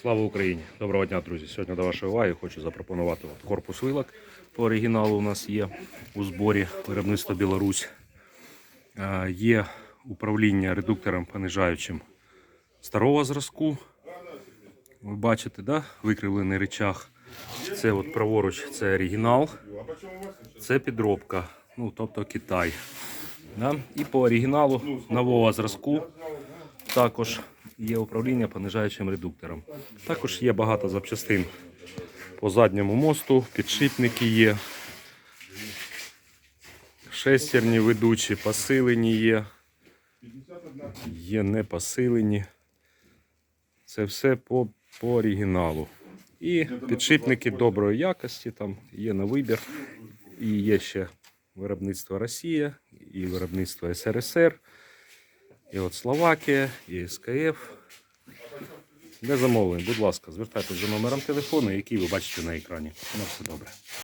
Слава Україні! Доброго дня, друзі! Сьогодні до вашої уваги хочу запропонувати от корпус вилок. По оригіналу у нас є у зборі виробництва Білорусь. Е, Є управління редуктором понижаючим старого зразку. Ви бачите, да? викривлений речах. Це от праворуч це оригінал, це підробка, ну тобто Китай. Да? І по оригіналу нового зразку також є управління понижаючим редуктором. Також є багато запчастин по задньому мосту, підшипники є. Шестерні ведучі, посилені є. Є не посилені. Це все по, по оригіналу. І підшипники доброї якості, там є на вибір. І є ще виробництво Росія, і виробництво СРСР. І от Словакія, і СКФ. Де замовлень, будь ласка, звертайтеся за номером телефону, який ви бачите на екрані. На все добре.